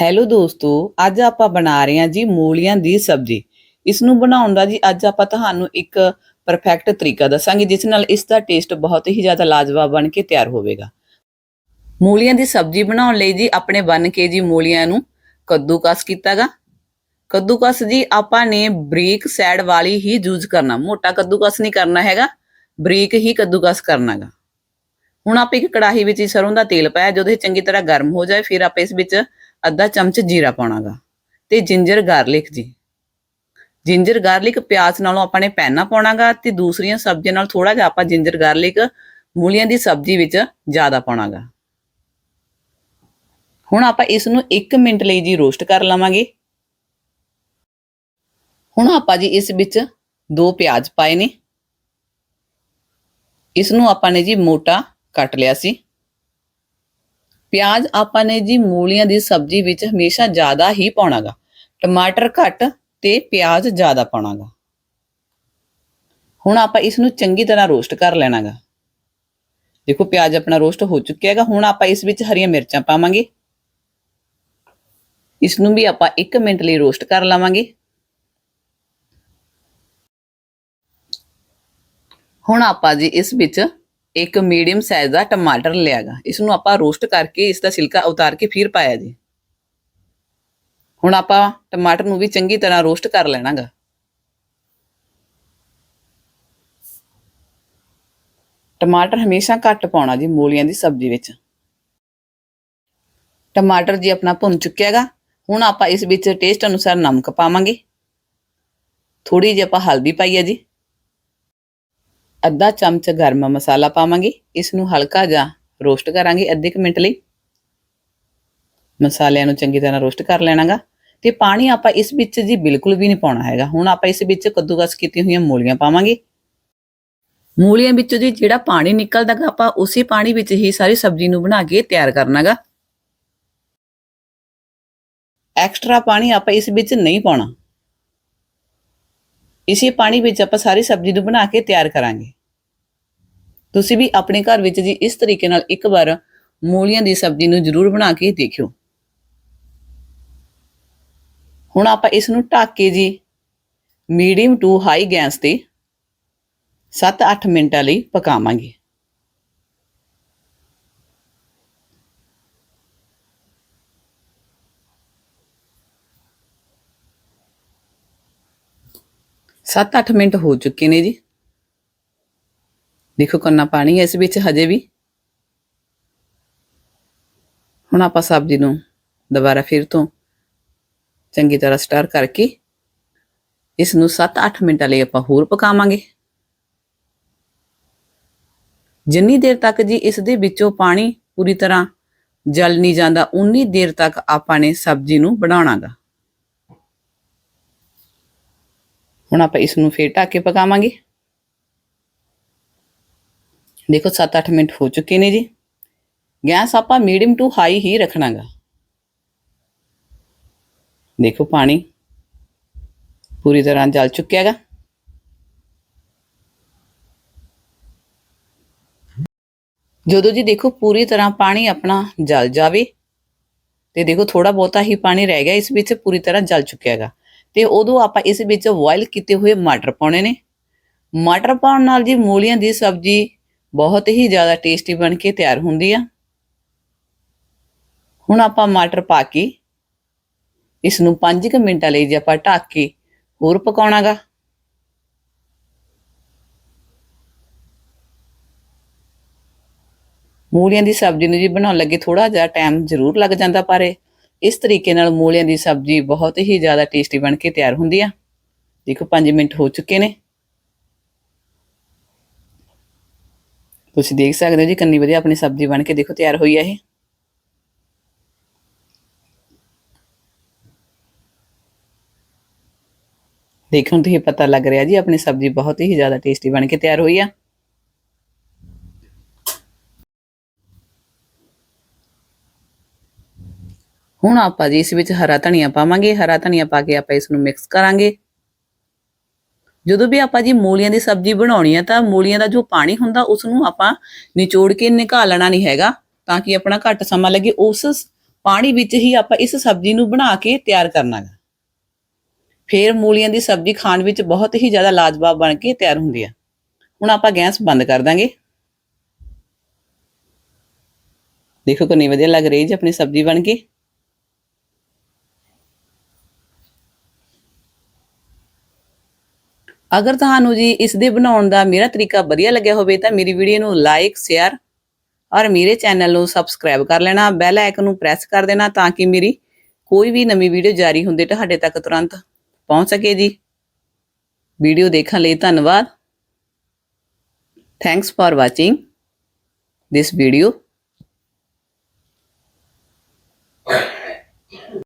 Hello ਦੋਸਤੋ, ਅੱਜ ਆਪਾਂ ਬਣਾ ਰਹੇ ਹਾਂ ਜੀ ਮੂਲੀਆਂ ਦੀ ਸਬਜ਼ੀ। ਇਸ ਨੂੰ ਬਣਾਉਣ ਦਾ ਜੀ ਅੱਜ ਆਪਾਂ ਤੁਹਾਨੂੰ ਇੱਕ ਪਰਫੈਕਟ ਤਰੀਕਾ ਦੱਸਾਂਗੇ, ਜਿਸ ਨਾਲ ਇਸ ਦਾ ਟੇਸਟ ਬਹੁਤ ਹੀ ਜ਼ਿਆਦਾ ਲਾਜਵਾਬ ਬਣ ਕੇ ਤਿਆਰ ਹੋਵੇਗਾ। ਮੂਲੀਆਂ ਦੀ ਸਬਜ਼ੀ ਬਣਾਉਣ ਲਈ ਜੀ ਆਪਣੇ ਵੰਨ ਕੇ ਜੀ ਮੂਲੀਆਂ ਨੂੰ ਕੱਦੂਕਸ ਕੀਤਾਗਾ। ਕੱਦੂਕਸ ਜੀ ਆਪਾਂ ਨੇ ਬਰੀਕ ਸਾਈਡ ਵਾਲੀ ਹੀ ਯੂਜ਼ ਕਰਨਾ, ਮੋਟਾ ਕੱਦੂਕਸ ਨਹੀਂ ਕਰਨਾ ਹੈਗਾ, ਬਰੀਕ ਹੀ ਕੱਦੂਕਸ ਕਰਨਾਗਾ। ਹੁਣ ਆਪਾਂ ਇੱਕ ਕੜਾਹੀ ਵਿੱਚ ਹੀ ਸਰੋਂ ਦਾ ਤੇਲ ਪਾਇਆ ਜਦੋਂ ਇਹ ਚੰਗੀ ਤਰ੍ਹਾਂ ਗਰਮ ਹੋ ਜਾਏ, ਫਿਰ ਆਪਾਂ ਇਸ ਵਿੱਚ ਅੱਧਾ ਚਮਚ ਜੀਰਾ ਪਾਉਣਾਗਾ ਤੇ ਜਿੰਜਰ ਗਾਰਲਿਕ ਜੀ। ਜਿੰਜਰ ਗਾਰਲਿਕ ਪਿਆਜ਼ ਨਾਲੋਂ ਆਪਾਂ ਨੇ ਪੈਨਾ ਪਾਉਣਾਗਾ ਤੇ ਦੂਸਰੀਆਂ ਸਬਜ਼ੀਆਂ ਨਾਲ ਥੋੜਾ ਜਿਹਾ ਆਪਾਂ ਜਿੰਜਰ ਗਾਰਲਿਕ ਮੂਲੀਆਂ ਦੀ ਸਬਜ਼ੀ ਵਿੱਚ ਜ਼ਿਆਦਾ ਪਾਉਣਾਗਾ। ਹੁਣ ਆਪਾਂ ਇਸ ਨੂੰ 1 ਮਿੰਟ ਲਈ ਜੀ ਰੋਸਟ ਕਰ ਲਵਾਂਗੇ। ਹੁਣ ਆਪਾਂ ਜੀ ਇਸ ਵਿੱਚ ਦੋ ਪਿਆਜ਼ ਪਾਏ ਨੇ। ਇਸ ਨੂੰ ਆਪਾਂ ਨੇ ਜੀ ਮੋਟਾ ਕੱਟ ਲਿਆ ਸੀ। ਪਿਆਜ਼ ਆਪਾਂ ਨੇ ਜੀ ਮੂਲੀਆਂ ਦੀ ਸਬਜ਼ੀ ਵਿੱਚ ਹਮੇਸ਼ਾ ਜ਼ਿਆਦਾ ਹੀ ਪਾਉਣਾਗਾ। ਟਮਾਟਰ ਘੱਟ ਤੇ ਪਿਆਜ਼ ਜ਼ਿਆਦਾ ਪਾਉਣਾਗਾ। ਹੁਣ ਆਪਾਂ ਇਸ ਨੂੰ ਚੰਗੀ ਤਰ੍ਹਾਂ ਰੋਸਟ ਕਰ ਲੈਣਾਗਾ। ਦੇਖੋ ਪਿਆਜ਼ ਆਪਣਾ ਰੋਸਟ ਹੋ ਚੁੱਕਿਆ ਹੈਗਾ, ਹੁਣ ਆਪਾਂ ਇਸ ਵਿੱਚ ਹਰੀਆਂ ਮਿਰਚਾਂ ਪਾਵਾਂਗੇ। ਇਸ ਨੂੰ ਵੀ ਆਪਾਂ 1 ਮਿੰਟ ਲਈ ਰੋਸਟ ਕਰ ਲਵਾਂਗੇ। ਹੁਣ ਆਪਾਂ ਜੀ ਇਸ ਵਿੱਚ ਇੱਕ ਮੀਡੀਅਮ ਸਾਈਜ਼ ਦਾ ਟਮਾਟਰ ਲਿਆਗਾ। ਇਸ ਨੂੰ ਆਪਾਂ ਰੋਸਟ ਕਰਕੇ ਇਸ ਦਾ ਛਿਲਕਾ ਉਤਾਰ ਕੇ ਫਿਰ ਪਾਇਆ ਜੀ। ਹੁਣ ਆਪਾਂ ਟਮਾਟਰ ਨੂੰ ਵੀ ਚੰਗੀ ਤਰ੍ਹਾਂ ਰੋਸਟ ਕਰ ਲੈਣਾਗਾ। ਟਮਾਟਰ ਹਮੇਸ਼ਾ ਘੱਟ ਪਾਉਣਾ ਜੀ ਮੂਲੀਆਂ ਦੀ ਸਬਜ਼ੀ ਵਿੱਚ। ਟਮਾਟਰ ਜੀ ਆਪਣਾ ਭੁੰਨ ਚੁੱਕਿਆ ਹੈਗਾ ਹੁਣ ਆਪਾਂ ਇਸ ਵਿੱਚ ਟੇਸਟ ਅਨੁਸਾਰ ਨਮਕ ਪਾਵਾਂਗੇ। ਥੋੜੀ ਜਿਹੀ ਆਪਾਂ ਹਲਦੀ ਪਾਈ ਹੈ ਜੀ। ਅੱਧਾ ਚਮਚ ਗਰਮ ਮਸਾਲਾ ਪਾਵਾਂਗੇ ਇਸ ਨੂੰ ਹਲਕਾ ਜਿਹਾ ਰੋਸਟ ਕਰਾਂਗੇ ਅੱਧੇ ਕੁ ਮਿੰਟ ਲਈ। ਮਸਾਲਿਆਂ ਨੂੰ ਚੰਗੀ ਤਰ੍ਹਾਂ ਰੋਸਟ ਕਰ ਲੈਣਾਗਾ। ਤੇ ਪਾਣੀ ਆਪਾਂ ਇਸ ਵਿੱਚ ਜੀ ਬਿਲਕੁਲ ਵੀ ਨਹੀਂ ਪਾਉਣਾ ਹੈਗਾ। ਹੁਣ ਆਪਾਂ ਇਸ ਵਿੱਚ ਕੱਦੂਕਸ ਕੀਤੀਆਂ ਹੋਈਆਂ ਮੂਲੀਆਂ ਪਾਵਾਂਗੇ। ਮੂਲੀਆਂ ਵਿੱਚੋਂ ਜੀ ਜਿਹੜਾ ਪਾਣੀ ਨਿਕਲਦਾਗਾ, ਆਪਾਂ ਉਸੇ ਪਾਣੀ ਵਿੱਚ ਹੀ ਸਾਰੀ ਸਬਜ਼ੀ ਨੂੰ ਬਣਾ ਕੇ ਤਿਆਰ ਕਰਨਾਗਾ। ਐਕਸਟਰਾ ਪਾਣੀ ਆਪਾਂ ਇਸ ਵਿੱਚ ਨਹੀਂ ਪਾਉਣਾ। ਇਸੇ ਪਾਣੀ ਵਿੱਚ ਆਪਾਂ ਸਾਰੀ ਸਬਜ਼ੀ ਨੂੰ ਬਣਾ ਕੇ ਤਿਆਰ ਕਰਾਂਗੇ। ਤੁਸੀਂ ਵੀ ਆਪਣੇ ਘਰ ਵਿੱਚ ਜੀ ਇਸ ਤਰੀਕੇ ਨਾਲ ਇੱਕ ਵਾਰ ਮੂਲੀਆਂ ਦੀ ਸਬਜ਼ੀ ਨੂੰ ਜ਼ਰੂਰ ਬਣਾ ਕੇ ਦੇਖਿਓ। ਹੁਣ ਆਪਾਂ ਇਸ ਨੂੰ ਢੱਕ ਕੇ ਜੀ ਮੀਡੀਅਮ ਟੂ ਹਾਈ ਗੈਸ ਤੇ 7-8 ਮਿੰਟਾਂ ਲਈ ਪਕਾਵਾਂਗੇ। ਸੱਤ ਅੱਠ ਮਿੰਟ ਹੋ ਚੁੱਕੇ ਨੇ ਜੀ। ਦੇਖੋ ਕੰਨਾ ਪਾਣੀ ਹੈ ਇਸ ਵਿੱਚ ਹਜੇ ਵੀ। ਹੁਣ ਆਪਾਂ ਸਬਜ਼ੀ ਨੂੰ ਦੁਬਾਰਾ ਫਿਰ ਤੋਂ ਚੰਗੀ ਤਰ੍ਹਾਂ ਸਟਰ ਕਰਕੇ ਇਸ ਨੂੰ 7-8 ਮਿੰਟਾਂ ਲਈ ਆਪਾਂ ਹੋਰ ਪਕਾਵਾਂਗੇ। ਜਿੰਨੀ ਦੇਰ ਤੱਕ ਜੀ ਇਸ ਦੇ ਵਿੱਚੋਂ ਪਾਣੀ ਪੂਰੀ ਤਰ੍ਹਾਂ ਜਲ ਨਹੀਂ ਜਾਂਦਾ, ਉਨੀ ਦੇਰ ਤੱਕ ਆਪਾਂ ਨੇ ਸਬਜ਼ੀ ਨੂੰ ਬਣਾਉਣਾਗਾ। ਹੁਣ ਆਪਾਂ ਇਸ ਨੂੰ ਫੇਰ ਢੱਕ ਕੇ ਪਕਾਵਾਂਗੇ। ਦੇਖੋ 7-8 ਮਿੰਟ ਹੋ ਚੁੱਕੇ ਨੇ ਜੀ। ਗੈਸ ਆਪਾਂ ਮੀਡੀਅਮ ਟੂ ਹਾਈ ਹੀ ਰੱਖਣਾਗਾ। ਦੇਖੋ, ਪਾਣੀ ਪੂਰੀ ਤਰ੍ਹਾਂ ਜਲ ਚੁੱਕਿਆ ਹੈਗਾ ਜਦੋਂ ਜੀ ਦੇਖੋ, ਪੂਰੀ ਤਰ੍ਹਾਂ ਪਾਣੀ ਆਪਣਾ ਜਲ ਜਾਵੇ, ਤੇ ਦੇਖੋ ਥੋੜਾ ਬਹੁਤਾ ਹੀ ਪਾਣੀ ਰਹਿ ਗਿਆ, ਇਸ ਵਿੱਚ ਪੂਰੀ ਤਰ੍ਹਾਂ ਜਲ ਚੁੱਕਿਆ ਹੈਗਾ ਤੇ ਉਦੋਂ ਆਪਾਂ ਇਸ ਵਿੱਚ ਬੋਇਲ ਕੀਤੇ ਹੋਏ ਮਟਰ ਪਾਉਣੇ ਨੇ। ਮਟਰ ਪਾਉਣ ਨਾਲ ਜੀ ਮੂਲੀਆਂ ਦੀ ਸਬਜ਼ੀ ਬਹੁਤ ਹੀ ਜ਼ਿਆਦਾ ਟੇਸਟੀ ਬਣ ਕੇ ਤਿਆਰ ਹੁੰਦੀ ਆ। ਹੁਣ ਆਪਾਂ ਮਟਰ ਪਾ ਕੇ ਇਸ ਨੂੰ 5 ਮਿੰਟਾਂ ਲਈ ਜੇ ਆਪਾਂ ਢੱਕ ਕੇ ਹੋਰ ਪਕਾਉਣਾਗਾ। ਮੂਲੀਆਂ ਦੀ ਸਬਜ਼ੀ ਨੂੰ ਜੀ ਬਣਾਉਣ ਲੱਗੇ ਥੋੜਾ ਜਿਹਾ ਟਾਈਮ ਜ਼ਰੂਰ ਲੱਗ ਜਾਂਦਾ ਪਰ। ਇਹ ਇਸ ਤਰੀਕੇ ਨਾਲ ਮੂਲਿਆਂ ਦੀ ਸਬਜ਼ੀ ਬਹੁਤ ਹੀ ਜ਼ਿਆਦਾ ਟੇਸਟੀ ਬਣ ਕੇ ਤਿਆਰ ਹੁੰਦੀ ਆ। ਦੇਖੋ 5 ਮਿੰਟ ਹੋ ਚੁੱਕੇ ਨੇ। ਤੁਸੀਂ ਦੇਖ ਸਕਦੇ ਹੋ ਜੀ, ਕਿੰਨੀ ਵਧੀਆ ਆਪਣੀ ਸਬਜ਼ੀ ਬਣ ਕੇ ਦੇਖੋ, ਤਿਆਰ ਹੋਈ ਆ ਇਹ। ਦੇਖਣ ਤੋਂ ਹੀ ਪਤਾ ਲੱਗ ਰਿਹਾ ਜੀ, ਆਪਣੀ ਸਬਜ਼ੀ ਬਹੁਤ ਹੀ ਜ਼ਿਆਦਾ ਟੇਸਟੀ ਬਣ ਕੇ ਤਿਆਰ ਹੋਈ ਆ। ਹੁਣ ਆਪਾਂ ਜੀ ਇਸ ਵਿੱਚ ਹਰਾ ਧਨੀਆ ਪਾਵਾਂਗੇ, ਹਰਾ ਧਨੀਆ ਪਾ ਕੇ ਆਪਾਂ ਇਸ ਨੂੰ ਮਿਕਸ ਕਰਾਂਗੇ। ਜਦੋਂ ਵੀ ਆਪਾਂ ਜੀ ਮੂਲੀਆਂ ਦੀ ਸਬਜ਼ੀ ਬਣਾਉਣੀ ਹੈ ਤਾਂ ਮੂਲੀਆਂ ਦਾ ਜੋ ਪਾਣੀ ਹੁੰਦਾ ਉਸ ਨੂੰ ਆਪਾਂ ਨਿਚੋੜ ਕੇ ਨਿਕਾਲਣਾ ਨਹੀਂ ਹੈਗਾ, ਤਾਂ ਕਿ ਆਪਣਾ ਘੱਟ ਸਮਾਂ ਲੱਗੇ, ਉਸ ਪਾਣੀ ਵਿੱਚ ਹੀ ਆਪਾਂ ਇਸ ਸਬਜ਼ੀ ਨੂੰ ਬਣਾ ਕੇ ਤਿਆਰ ਕਰਨਾ ਗਾ। ਫਿਰ ਮੂਲੀਆਂ ਦੀ ਸਬਜ਼ੀ ਖਾਣ ਵਿੱਚ ਬਹੁਤ ਹੀ ਜ਼ਿਆਦਾ ਲਾਜਵਾਬ ਬਣ ਕੇ ਤਿਆਰ ਹੁੰਦੀ ਆ। ਹੁਣ ਆਪਾਂ ਗੈਸ ਬੰਦ ਕਰ ਦਾਂਗੇ। ਦੇਖੋ ਕਿੰਨੀ ਵਧੀਆ ਲੱਗ ਰਹੀ ਜੀ ਆਪਣੀ ਸਬਜ਼ੀ ਬਣ ਕੇ। ਅਗਰ ਤੁਹਾਨੂੰ ਜੀ ਇਸ ਦੇ ਬਣਾਉਣ ਦਾ ਮੇਰਾ ਤਰੀਕਾ ਵਧੀਆ ਲੱਗਿਆ ਹੋਵੇ ਤਾਂ ਮੇਰੀ ਵੀਡੀਓ ਨੂੰ ਲਾਈਕ ਸ਼ੇਅਰ ਔਰ ਮੇਰੇ ਚੈਨਲ ਨੂੰ ਸਬਸਕ੍ਰਾਈਬ ਕਰ ਲੈਣਾ ਬੈਲ ਆਈਕਨ ਨੂੰ ਪ੍ਰੈਸ ਕਰ ਦੇਣਾ ਤਾਂ ਕਿ ਮੇਰੀ ਕੋਈ ਵੀ ਨਵੀਂ ਵੀਡੀਓ ਜਾਰੀ ਹੁੰਦੇ ਤੁਹਾਡੇ ਤੱਕ ਤੁਰੰਤ ਪਹੁੰਚ ਸਕੇ ਜੀ। ਵੀਡੀਓ ਦੇਖਣ ਲਈ ਧੰਨਵਾਦ। Thanks for watching this video